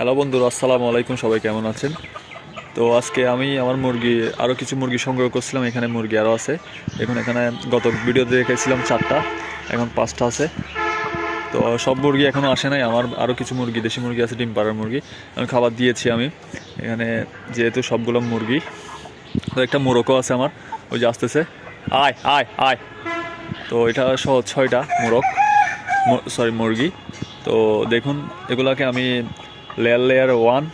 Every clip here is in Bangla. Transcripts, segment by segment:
হ্যালো বন্ধুরা, আসসালামু আলাইকুম, সবাই কেমন আছেন? তো আজকে আমি আমার মুরগি আরও কিছু মুরগি সংগ্রহ করছিলাম, এখানে মুরগি আরও আছে। এখন এখানে গত ভিডিওতে রেখেছিলাম চারটা, এখন পাঁচটা আছে। তো সব মুরগি এখনও আসে নাই, আমার আরও কিছু মুরগি, দেশি মুরগি আছে, ডিম পাড়ার মুরগি। আমি খাবার দিয়েছি আমি। এখানে যেহেতু সবগুলো মুরগি, তো একটা মোরকও আছে আমার, ওই যে আসতেছে। আয় আয় আয়। তো এটা সহ ছয়টা মোরগ সরি মুরগি। তো দেখুন, এগুলাকে আমি লেয়ার লেয়ার ওয়ান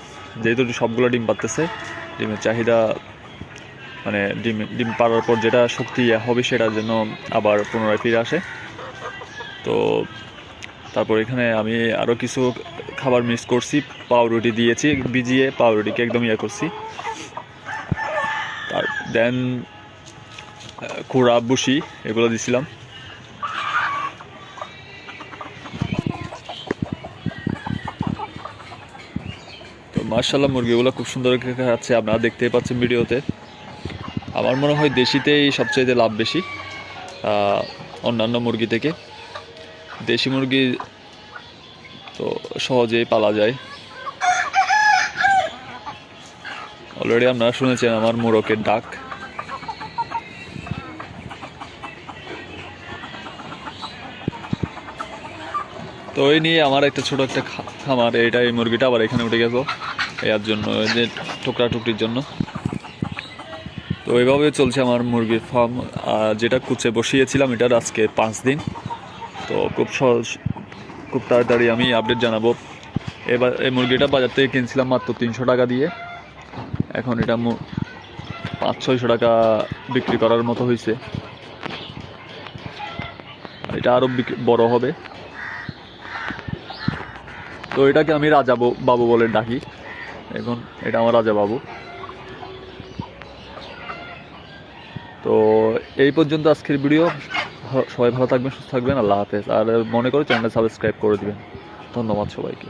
যেহেতু সবগুলো ডিম পারতেছে ডিমের চাহিদা মানে ডিম ডিম পাড়ার পর যেটা শক্তি হবে সেটার জন্য আবার পুনরায় ফিরে আসে। তো তারপর এখানে আমি আরও কিছু খাবার মিক্স করছি, পাউরুটি দিয়েছি, ভিজিয়ে পাউরুটিকে একদম ইয়ে করছি। তার দেন কুড়া বুসি এগুলো দিছিলাম। মার্শাল্লাহ মুরগিগুলো খুব সুন্দর খাচ্ছে, আপনারা দেখতেই পাচ্ছেন ভিডিওতে। আমার মনে হয় দেশিতেই সবচাইতে লাভ বেশি অন্যান্য মুরগি থেকে। দেশি মুরগি তো সহজেই পালা যায়। অলরেডি আপনারা শুনেছেন আমার মোরকের ডাক। তো এই নিয়ে আমার একটা ছোট একটা খামার এটা এই মুরগিটা, আবার এখানে উঠে গেছো। এর জন্য যে টুকরা টুকরির জন্য। তো এইভাবে চলছে আমার মুরগির ফার্ম যেটা কুচে বসিয়েছিলাম, এটার আজকে পাঁচ দিন। তো খুব সহজ, খুব তাড়াতাড়ি আমি আপডেট জানাব। এবার এই মুরগিটা বাজার থেকে কিনছিলাম মাত্র তিনশো টাকা দিয়ে। এখন এটা পাঁচ, ছয়শো টাকা বিক্রি করার মতো হয়েছে এটা আরও বড় হবে। তো এটাকে আমি রাজা বাবু বলে ডাকি। এখন এটা আমার রাজা বাবু তো এই পর্যন্ত আজকের ভিডিও। সবাই ভালো থাকবেন, সুস্থ থাকবেন, আল্লাহ হাফেজ। আর মনে করো চ্যানেল সাবস্ক্রাইব করে দিবেন। ধন্যবাদ সবাইকে।